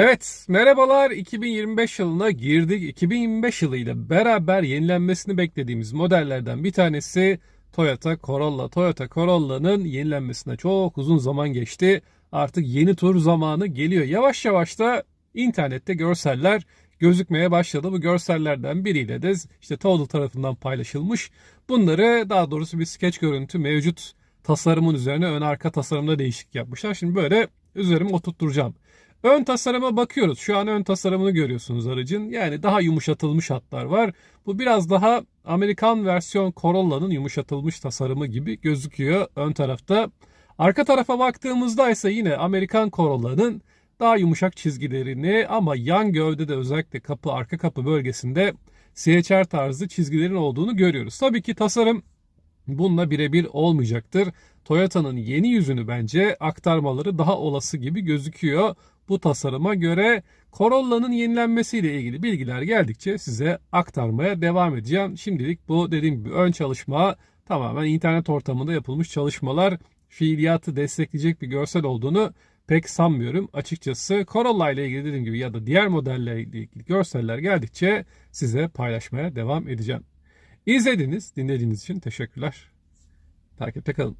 Evet, merhabalar. 2025 yılına girdik. 2025 yılıyla beraber yenilenmesini beklediğimiz modellerden bir tanesi Toyota Corolla. Toyota Corolla'nın yenilenmesine çok uzun zaman geçti. Artık yeni tur zamanı geliyor. Yavaş yavaş da internette görseller gözükmeye başladı. Bu görsellerden biriyle de işte Total tarafından paylaşılmış. Bunları daha doğrusu bir sketch görüntü mevcut tasarımın üzerine ön arka tasarımda değişiklik yapmışlar. Şimdi böyle üzerime oturtturacağım. Ön tasarıma bakıyoruz. Şu an ön tasarımını görüyorsunuz aracın. Yani daha yumuşatılmış hatlar var. Bu biraz daha Amerikan versiyon Corolla'nın yumuşatılmış tasarımı gibi gözüküyor ön tarafta. Arka tarafa baktığımızda ise yine Amerikan Corolla'nın daha yumuşak çizgilerini ama yan gövdede özellikle kapı arka kapı bölgesinde CHR tarzı çizgilerin olduğunu görüyoruz. Tabii ki tasarım bununla birebir olmayacaktır. Toyota'nın yeni yüzünü bence aktarmaları daha olası gibi gözüküyor. Bu tasarıma göre Corolla'nın yenilenmesiyle ilgili bilgiler geldikçe size aktarmaya devam edeceğim. Şimdilik bu dediğim gibi ön çalışma tamamen internet ortamında yapılmış çalışmalar fiiliyatı destekleyecek bir görsel olduğunu pek sanmıyorum. Açıkçası Corolla ile ilgili dediğim gibi ya da diğer modellerle ilgili görseller geldikçe size paylaşmaya devam edeceğim. İzlediğiniz, dinlediğiniz için teşekkürler. Takipte kalın.